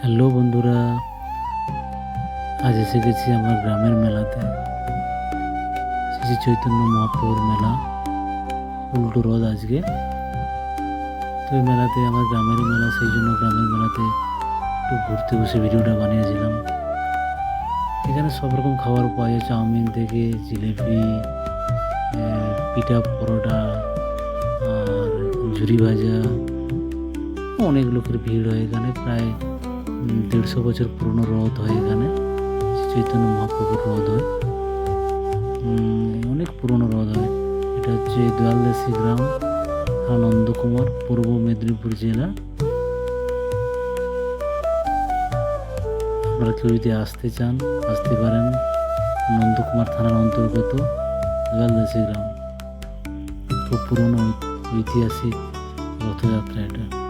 Hello বন্ধুরা, আজ এসে গেছি আমার গ্রামের মেলাতে। শ্রী চৈতন্য মহাপ্রভুর মেলা, উল্টো রথ আজকে। তো এই মেলাতে, আমার গ্রামের মেলা, সেই জন্য গ্রামের মেলাতে একটু ঘুরতে বসে ভিডিওটা বানিয়েছিলাম। এখানে সব রকম খাবার পাওয়া যায়, চাউমিন থেকে জিলিপি পিঠা পরোটা, আর ঝুরি ভাজা, অনেক লোকের ভিড় হয় এখানে। প্রায় দেড়শো বছর পুরনো রথ হয় এখানে, চৈতন্য মহাপ্রভুর রথ হয়। অনেক পুরনো রথ হয়। এটা হচ্ছে দয়ালদাসী গ্রাম থানা নন্দকুমার পূর্ব মেদিনীপুর জেলা। আপনারা কেউ যদি আসতে চান, আসতে পারেন নন্দকুমার থানার অন্তর্গত দয়ালদাসী গ্রাম। খুব পুরনো ঐতিহাসিক রথযাত্রা এটা।